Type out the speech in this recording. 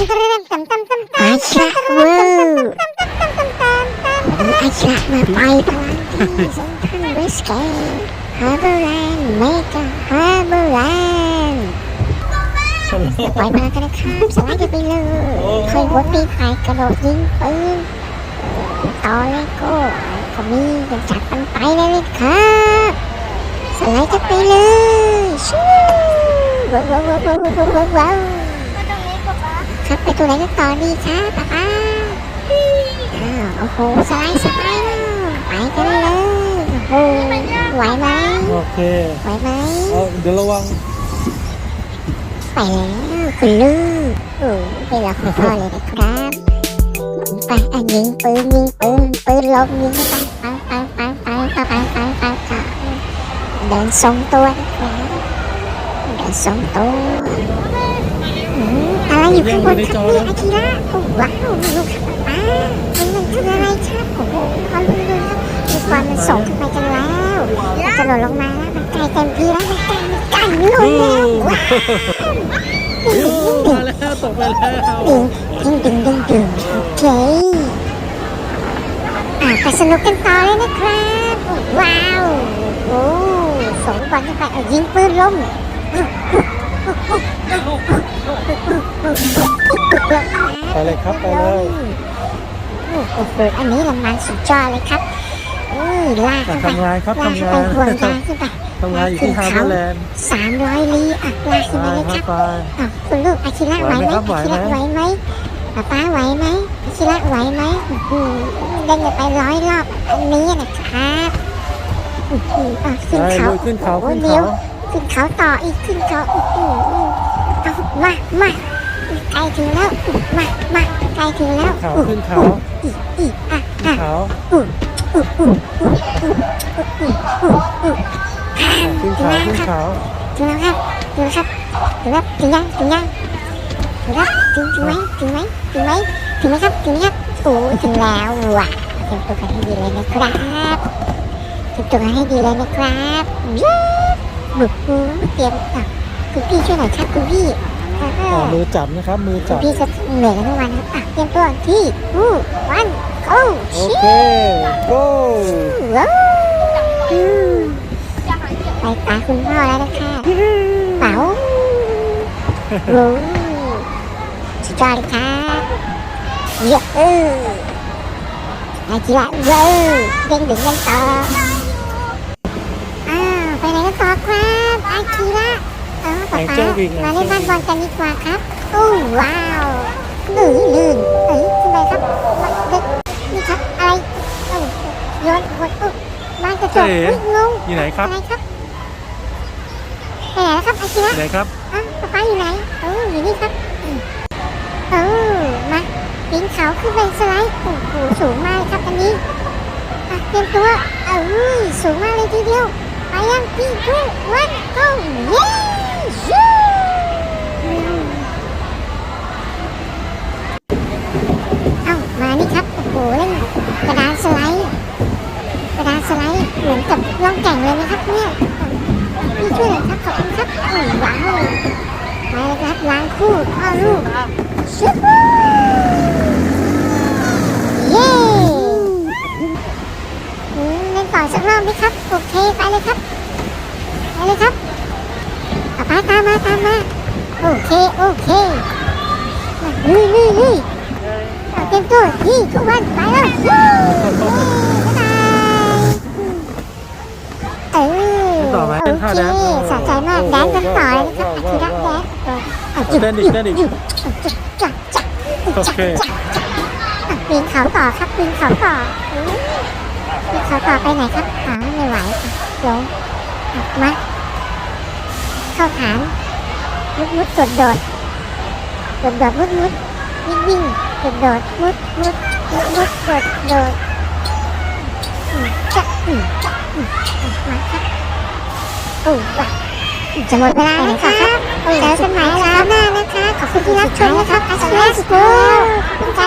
อาชะเวอร์วันนี้อาชะมาไปพลังที่เซ็นทรัลเวสเกตฮาร์เบอร์แลนด์เมกาฮาร์เบอร์แลนด์ปล่อยมากันนะครับสไลด์กันไปเลยเคยวัดปีไข่กระโดดยิงปืนต่อเลโก้ก็มีกันจัดกันไปเลยครับสไลด์กันไปเลยชู้ว้าวว้าวว้าวว้าวว้าว ครับไปตัวไหนกันต่อดีครับป๊าป๊าอ้าวโอ้โหสไลด์สไลด์ไปกันเลยโอ้โหไหวไหมโอเคไหวไหมเอาเดี๋ยวระวังไปแล้วคุณลูกโอ้เป็นละคุณพ่อเลยนะครับไปอะยิงปืนยิงปืนปืนลมยิงไปไปไปไปไปไปไปไปไปเดินทรงตัวนะครับเดินทรงตัว อะไรอยู่ข้างบนครับเนี่ยอากิระโอ้ว้าวลูกครับป้ามันมันคืออะไรครับโอ้โหพอรู้เลยครับมีความมันส่งขึ้นไปกันแล้วมันจะหล่นลงมาแล้วมันใกลเต็มทีแล้วมันใกลมันใกลลงแล้วว้าวมาแล้วตกไปแล้วดึงดึงดึงดึงโอเคอะไปสนุกกันต่อเลยนะครับว้าวโอ้ส่งบอลขึ้นไปยิงปืนลม ไปเลยครับไปเลยโอ้โหอันนี้ละมันสุดยอดเลยครับเอ้ยลากอะขึ้นไปทำงานครับลากทำขึ้นงาไปนห่วงยางขึ้นไปทำงานอยู่ที่ฮาร์เบอร์แลนด์สามร้อยลี้อะลากขึ้นไปไปเลยคครัรับบไปอะคุณลูกอาชิระไหวไหมไหวไหมครับอาชิระไหวไหมไหวไหมป้าป้าไหวไหมอาชิระไหวไหมอื้อหือเล่นกันไปร้อยรอบอันนี้นะครับอื้อหืออะขึ้นไปเขาลุยขึ้นเขาโอ้ขึ้นเลี้ยวเขา ขึ้นเขาต่ออีกขึ้นเขาอื้อหือเอามามาใกล้ถึงแล้วมามาใกล้ถึงแล้วเขาอุ๊ยขึ้นเขา อีกอีกอะอะเขาอุ๊ยอุ๊ยอุ๊ยอุ๊ยอุ๊ยอุ๊ยอุ๊ยอุ๊ยขึ้นเขาขึ้นเขาถึงแล้วครับถึงแล้วครับถึงแล้วถึงยังถึงยังถึงแล้วถึงถึงไหมถึงไหมถึงไหมถึงไหมครับถึงไหมครับโอ้ถึงแล้วว่ะเตรียมตัวกันให้ดีเลยนะครับเตรียมตัวกันให้ดีเลยนะครับเย้ บุกบูเตรียมอะคุณพี่ช่วยหน่อยครับคุณพี่อ่าอ่ามือจับนะครับ มือคุณจับ พี่จะเหนื่อยกันทั้งวันครับอะเตรียมตัวที่ทูวันโก้โอชิเค go ว้าวอืมไปตาคุณพ่อแล้วนะคะเป๋าโอ้สุดยอดเลยครับเยอะเอออาจิระเว้ยเด้งดึงกันต่ออ้าวไปไหนกันต่อ ครับอาจิระเออป๊าป๊ามาเล่นบ้านบอลกันดีกว่าครับโอ้ว้าวลื่นลื่นเอ้ยขึ้นไปครับมาเด็กนี่ครับอะไรเอ้าโยนหัวอุ๊ยบ้านกระจกอุ๊ยงงอยู่ไหนครับอะไรครับไปไหนแล้วครับอาชิระอยู่ไหนครับอะป๊าป๊าอยู่ไหนเอออยู่นี่ครับอืมเออมาปีนเขาขึ้นไปสไลด์โอ้โหสูงมากเลยครับอันนี้อะเตรียมตัวเอ้ยสูงมากเลยทีเดียว ไปยังพี่ทูวัน go เย้ยูเอ้ามานี่ครับ โอ้โหเล่นกระดานสไลด์กระดานสไลด์เหมือนกับล่องแก่งเลยนะครับเนี่ยพี่ช่วยหน่อยครับขอบคุณครับโอ้ว้าวมาเลยครับล้างคู่พ่อลูกชูฮูเย้อืมเล่นต่อสักรอบไหมครับ โอเค ไปเลยครับไปเลยครับป๊ามมาตามมาโอเคโอเคมาลุยลุยลุยเอาเต็มตัวที่ทุกวันไปแล้วบ๊ายบายเออต่อไหมโอเป็นท่าเคแดนซ์สะใจมากแดนซ์กันต่อเลยนะครับคือรักแดนซ์เอาจุดเต้นอีกเต้นอีกจุดจุดจักจักโอเคอะปีนเขาต่อครับปีนเขาต่ออืมปีนเขาต่อไปไหนครับอ๋อไม่ไหวอะลงอะมาเข้าฐาน มุดมุดโดดโดดโดดโดดมุดมุดวิ่งวิ่งโดดโดดมุดมุดมุดมุดโดดโดดจะอืมจะอืมอะมาครับโอ้ว่ะจะหมดเวลาแล้วครับเจอกันใหม่คราวหน้านะคะ ขอบคุณที่รับชมนะครับอาชีพสกูล